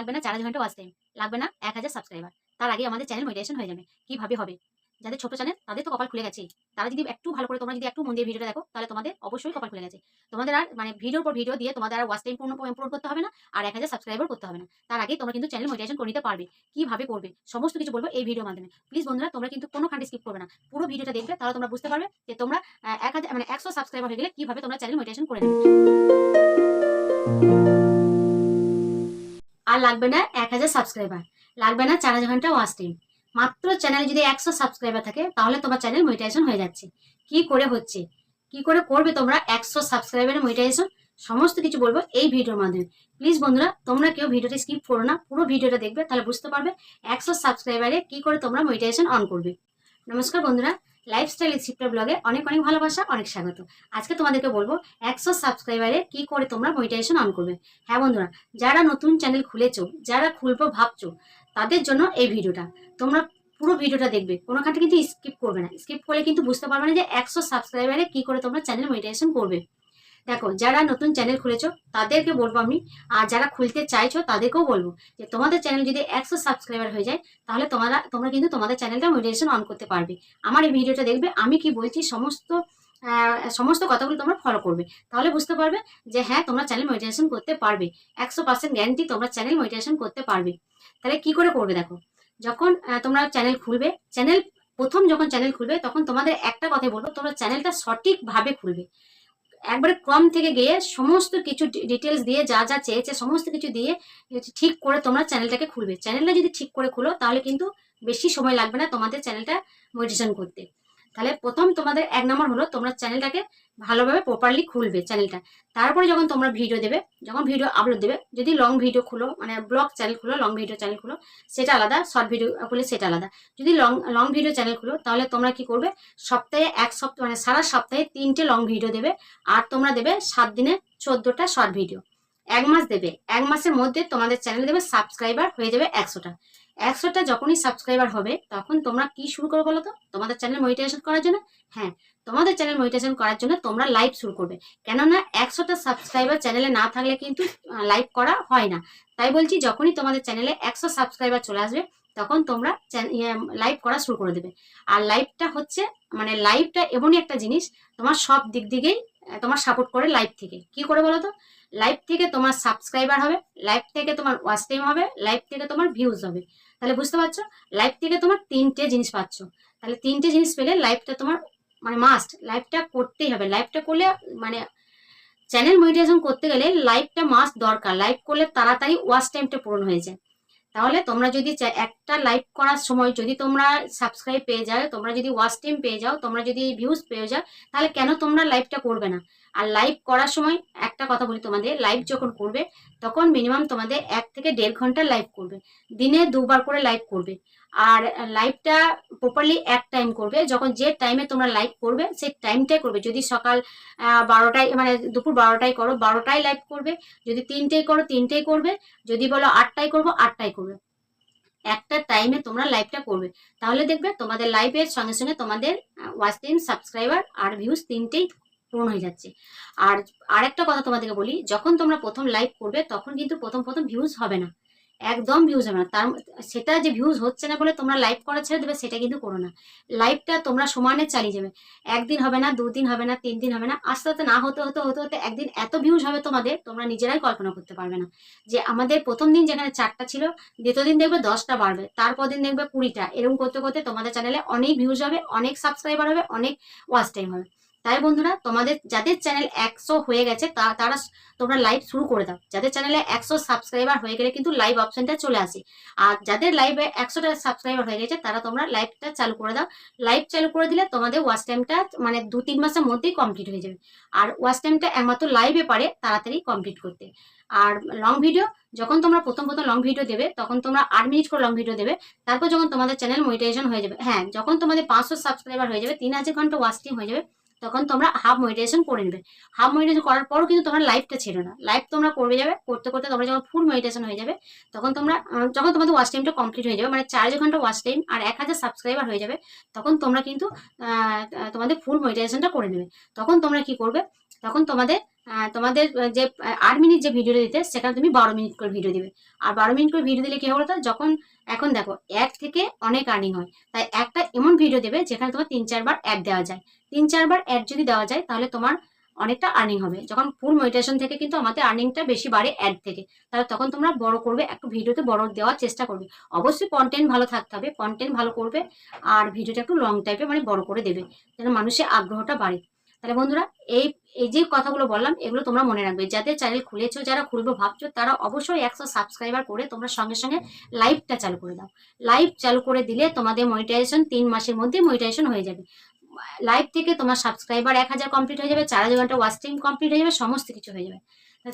লাগবে না চার হাজার ঘণ্টা ওয়াচ টাইম লাগবে না এক হাজার সাবস্ক্রাইবার তার আগে আমাদের চ্যানেল মনিটাইজেশন হয়ে যাবে কীভাবে হবে? যাদের ছোট চ্যানেল তাদের তো কপাল খুলে গেছে তারা যদি একটু ভালো করে, তোমরা যদি একটু মন দিয়ে ভিডিওটা দেখো, তাহলে তোমাদের অবশ্যই কপাল খুলে গেছে। তোমাদের আর মানে ভিডিওর পর ভিডিও দিয়ে তোমাদের আর ওয়াচ টাইম পূর্ণ, পূরণ করতে হবে না, আর এক হাজার সাবস্ক্রাইবার করতে হবে না। তার আগে তোমরা কিন্তু চ্যানেল মনিটাইজেশন করে নিতে পারবে কীভাবে করবে, সমস্ত কিছু বলব এই ভিডিওর মাধ্যমে। প্লিজ বন্ধুরা, তোমরা কিন্তু কোনো খান্ডে স্কিপ করবে না। পুরো ভিডিওটা দেখবে, তাহলে তোমরা বুঝতে পারবে যে তোমরা এক হাজার মানে একশো সাবস্ক্রাইবার হয়ে গেলে কীভাবে তোমরা চ্যানেল মনিটাইজেশন করে নেবে। আর লাগবে না এক হাজার সাবস্ক্রাইবার লাগবে না চার হাজার ঘণ্টা ওয়াচ টাইম মাত্র চ্যানেলে যদি একশো সাবস্ক্রাইবার থাকে, তাহলে তোমার চ্যানেল মনিটাইজেশন হয়ে যাচ্ছে। কি করে হচ্ছে? কি করে করবে তোমরা একশো সাবস্ক্রাইবারের মনিটাইজেশন সমস্ত কিছু বলব এই ভিডিওর মাধ্যমে। প্লিজ বন্ধুরা, তোমরা কেউ ভিডিওটা স্কিপ করো না। পুরো ভিডিওটা দেখবে, তাহলে বুঝতে পারবে একশো সাবস্ক্রাইবারে কি করে তোমরা মনিটাইজেশন অন করবে। নমস্কার বন্ধুরা লাইফস্টাইল শিফটার ব্লগে অনেক অনেক ভালোবাসা, অনেক স্বাগত। আজকে তোমাদেরকে বলব, একশো সাবস্ক্রাইবারে কি করে তোমরা মনিটাইজেশন অন করবে। হ্যাঁ বন্ধুরা, যারা নতুন চ্যানেল খুলেছো, যারা খুলবো ভাবছ, তাদের জন্য এই ভিডিওটা। তোমরা পুরো ভিডিওটা দেখবে, কোনোখানটা কিন্তু স্কিপ করবে না। স্কিপ করলে কিন্তু বুঝতে পারবে না যে একশো সাবস্ক্রাইবারে কি করে তোমরা চ্যানেল মনিটাইজেশন করবে। দেখো, যারা নতুন চ্যানেল খুলেছো, তাদেরকে বলব আমি, আর যারা খুলতে চাইছো, তাদেরকেও বলব যে, তোমাদের চ্যানেল যদি একশো সাবস্ক্রাইবার হয়ে যায়, তাহলে তোমরা তোমরা কিন্তু তোমাদের চ্যানেলটা মনিটাইজেশন অন করতে পারবে। আমার এই ভিডিওটা দেখবে, আমি কি বলছি, সমস্ত সমস্ত কথাগুলো তোমরা ফলো করবে। তাহলে বুঝতে পারবে যে হ্যাঁ তোমরা চ্যানেল মনিটাইজেশন করতে পারবে। একশো পার্সেন্ট গ্যারান্টি তোমরা চ্যানেল মনিটাইজেশন করতে পারবে। তাহলে কি করে করবে দেখো, যখন তোমরা চ্যানেল খুলবে চ্যানেল প্রথম যখন চ্যানেল খুলবে, তখন তোমাদের একটা কথাই বলব, তোমরা চ্যানেলটা সঠিকভাবে খুলবে। একবারে ক্রম থেকে গিয়ে সমস্ত কিছু ডিটেলস দিয়ে যা যা চেয়েছে, সমস্ত কিছু দিয়ে ঠিক করে তোমরা চ্যানেলটাকে খুলবে। চ্যানেলটা যদি ঠিক করে খুলো, তাহলে কিন্তু বেশি সময় লাগবে না তোমাদের চ্যানেলটা মডিটেশন করতে। তাহলে প্রথম তোমাদের এক নম্বর হলো তোমরা চ্যানেলটাকে ভালোভাবে প্রপারলি খুলবে চ্যানেলটা। তারপরে যখন তোমরা ভিডিও দেবে, যখন ভিডিও আপলোড দেবে, যদি লং ভিডিও খুলো মানে ব্লগ চ্যানেল খুলো লং ভিডিও চ্যানেল খুলো, সেটা আলাদা শর্ট ভিডিও খুলে সেটা আলাদা। যদি লং লং ভিডিও চ্যানেল খুলো, তাহলে তোমরা কি করবে, সপ্তাহে এক সপ্তাহ মানে সারা সপ্তাহে তিনটে লং ভিডিও দেবে, আর তোমরা দেবে সাত দিনে চোদ্দোটা শর্ট ভিডিও এক মাস দেবে, এক মাসের মধ্যে তোমাদের চ্যানেল দেবে সাবস্ক্রাইবার হয়ে যাবে একশোটা। একশোটা যখনই সাবস্ক্রাইবার হবে, তখন তোমরা কি শুরু করো বলো তো? তোমাদের চ্যানেল মনিটাইজেশন করার জন্য? হ্যাঁ তোমাদের চ্যানেল মনিটাইজেশন করার জন্য তোমরা লাইভ শুরু করবে। কেননা একশোটা সাবস্ক্রাইবার চ্যানেলে না থাকলে কিন্তু লাইভ করা হয় না। তাই বলছি, যখনই তোমাদের চ্যানেলে একশো সাবস্ক্রাইবার চলে আসবে, তখন তোমরা লাইভ করা শুরু করে দেবে। আর লাইভটা হচ্ছে মানে লাইভটা এমনই একটা জিনিস, তোমার সব দিক দিকেই তোমার সাপোর্ট করে লাইভ থেকে। কি করে বলো তো? লাইভ থেকে তোমার সাবস্ক্রাইবার হবে লাইভ থেকে তোমার ওয়াচ টাইম হবে লাইভ থেকে তোমার ভিউজ হবে। তাহলে বুঝতে পারছ? লাইভ থেকে তোমার তিনটে জিনিস পাচ্ছ। তাহলে তিনটে জিনিস পেলে লাইভটা তোমার মানে মাস্ট লাইভটা করতেই হবে। লাইভটা করলে মানে চ্যানেল মনিটাইজেশন করতে গেলে লাইভটা মাস্ট দরকার। লাইভ করলে তাড়াতাড়ি ওয়াচ টাইমটা পূরণ হয়ে যায়। তাহলে তোমরা যদি একটা লাইভ করার সময় যদি তোমরা সাবস্ক্রাইব পেয়ে যাও, তোমরা যদি ওয়াচ টিম পেয়ে যাও, তোমরা যদি ভিউজ পেয়ে যাও, তাহলে কেন তোমরা লাইভটা করবে না? আর লাইভ করার সময় একটা কথা বলি তোমাদের লাইভ যখন করবে, তখন মিনিমাম তোমাদের এক থেকে দেড় ঘণ্টা লাইভ করবে। দিনে দুবার করে লাইভ করবে। আর লাইভটা প্রপারলি এক টাইম করবে। যখন যে টাইমে তোমরা লাইভ করবে, সেই টাইমটাই করবে। যদি সকাল বারোটায় মানে দুপুর বারোটায় করো, বারোটায় লাইভ করবে। যদি তিনটেই করো তিনটেই করবে। যদি বলো আটটায় করব, আটটায় করবে। একটা টাইমে তোমরা লাইভটা করবে। তাহলে দেখবে তোমাদের লাইভের সঙ্গে সঙ্গে তোমাদের ওয়াচ টাইম সাবস্ক্রাইবার আর ভিউজ তিনটেই পূরণ হয়ে যাচ্ছে। আর আরেকটা কথা তোমাদেরকে বলি, যখন তোমরা প্রথম লাইভ করবে, তখন কিন্তু প্রথম প্রথম ভিউজ হবে না। একদম ভিউজ হবে না। তার সেটা যে ভিউজ হচ্ছে না বলে তোমরা লাইভ করা ছেড়ে দেবে, সেটা কিন্তু করো না। লাইভটা তোমরা সমানে চালিয়ে যাবে। একদিন হবে না, দুদিন হবে না তিন দিন হবে না, আস্তে আস্তে না হতে হতে হতে হতে একদিন এত ভিউজ হবে তোমাদের, তোমরা নিজেরাই কল্পনা করতে পারবে না। যে আমাদের প্রথম দিন যেখানে চারটা ছিল, দ্বিতীয় দিন দেখবে দশটা বাড়বে, তারপর দিন দেখবে কুড়িটা। এরকম করতে করতে তোমাদের চ্যানেলে অনেক ভিউজ হবে, অনেক সাবস্ক্রাইবার হবে, অনেক ওয়াচ টাইম হবে। তাই বন্ধুরা, তোমাদের, যাদের চ্যানেল একশো হয়ে গেছে, তা- তারা তোমরা লাইভ শুরু করে দাও। যাদের চ্যানেলে একশো সাবস্ক্রাইবার হয়ে গেলে কিন্তু লাইভ অপশনটা চলে আসে। আর যাদের লাইভে একশোটা সাবস্ক্রাইবার হয়ে গেছে, তারা তোমরা লাইভটা চালু করে দাও। লাইভ চালু করে দিলে তোমাদের ওয়াচ টাইমটা মানে দু, তিন মাসের মধ্যেই কমপ্লিট হয়ে যাবে। আর ওয়াচ টাইমটা একমাত্র লাইভে পারে তাড়াতাড়ি কমপ্লিট করতে। আর লং ভিডিও যখন তোমরা প্রথম প্রথম লং ভিডিও দেবে, তখন তোমরা আট মিনিট করে লং ভিডিও দেবে। তারপর যখন তোমাদের চ্যানেল মনিটাইজেশন হয়ে যাবে হ্যাঁ যখন তোমাদের পাঁচশো সাবস্ক্রাইবার হয়ে যাবে, তিন হাজার ঘণ্টা ওয়াচ টাইম হয়ে যাবে তখন তোমরা হাফ মেডিটেশন করে নেবে। হাফ মেডিটেশন করার পরও কিন্তু তোমরা লাইফটা ছেড়ো না। লাইফ তোমরা করবে যাবে, করতে করতে তোমরা যখন ফুল মেডিটেশন হয়ে যাবে, তখন তোমরা যখন তোমাদের ওয়াশ টাইমটা কমপ্লিট হয়ে যাবে মানে চার হাজার ঘণ্টা ওয়াশ টাইম আর এক হাজার সাবস্ক্রাইবার হয়ে যাবে, তখন তোমরা কিন্তু তোমাদের ফুল মেডিটেশনটা করে নেবে। তখন তোমরা কি করবে? তখন তোমাদের তোমাদের যে আট মিনিট যে ভিডিওটা দিতে, সেখানে তুমি বারো মিনিট করে ভিডিও দিবে। আর বারো মিনিট করে ভিডিও দিলে কি হবে যখন, এখন দেখো, এক থেকে অনেক আর্নিং হয়। তাই একটা এমন ভিডিও দেবে যেখানে তোমার তিন, চারবার অ্যাড দেওয়া যায়। তিন, চারবার অ্যাড যদি দেওয়া যায়, তাহলে তোমার অনেকটা আর্নিং হবে। যখন ফুল মেডিটেশন থেকে কিন্তু আমাদের আর্নিংটা বেশি বাড়ে অ্যাড থেকে। তাহলে তখন তোমরা বড় করবে, একটু ভিডিওতে বড় দেওয়ার চেষ্টা করবে। অবশ্যই কন্টেন্ট ভালো থাকতে হবে কন্টেন্ট ভালো করবে, আর ভিডিওটা একটু লং টাইপে মানে বড় করে দেবে, যেন মানুষের আগ্রহটা বাড়ে। তাহলে বন্ধুরা, এই এই যে কথাগুলো বললাম, এগুলো তোমরা মনে রাখবে। যাদের চ্যানেল খুলেছো, যারা খুলবো ভাবছ, তারা অবশ্যই একশো সাবস্ক্রাইবার করে তোমরা সঙ্গে সঙ্গে লাইভটা চালু করে দাও। লাইভ চালু করে দিলে তোমাদের মনিটাইজেশন তিন মাসের মধ্যে মনিটাইজেশন হয়ে যাবে। লাইভ থেকে তোমার সাবস্ক্রাইবার এক হাজার কমপ্লিট হয়ে যাবে, চার হাজার ঘণ্টা ওয়াচ কমপ্লিট হয়ে যাবে, সমস্ত কিছু হয়ে যাবে।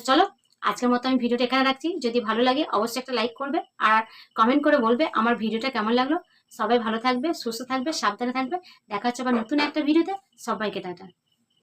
চলো, আজকের মতো আমি ভিডিওটা এখানে রাখছি। যদি ভালো লাগে, অবশ্যই একটা লাইক করবে আর কমেন্ট করে বলবে আমার ভিডিওটা কেমন লাগল। সবাই ভালো থাকবে, সুস্থ থাকবে, সাবধানে থাকবে। দেখা হচ্ছে আবার নতুন একটা ভিডিওতে। সবাইকে টাটা।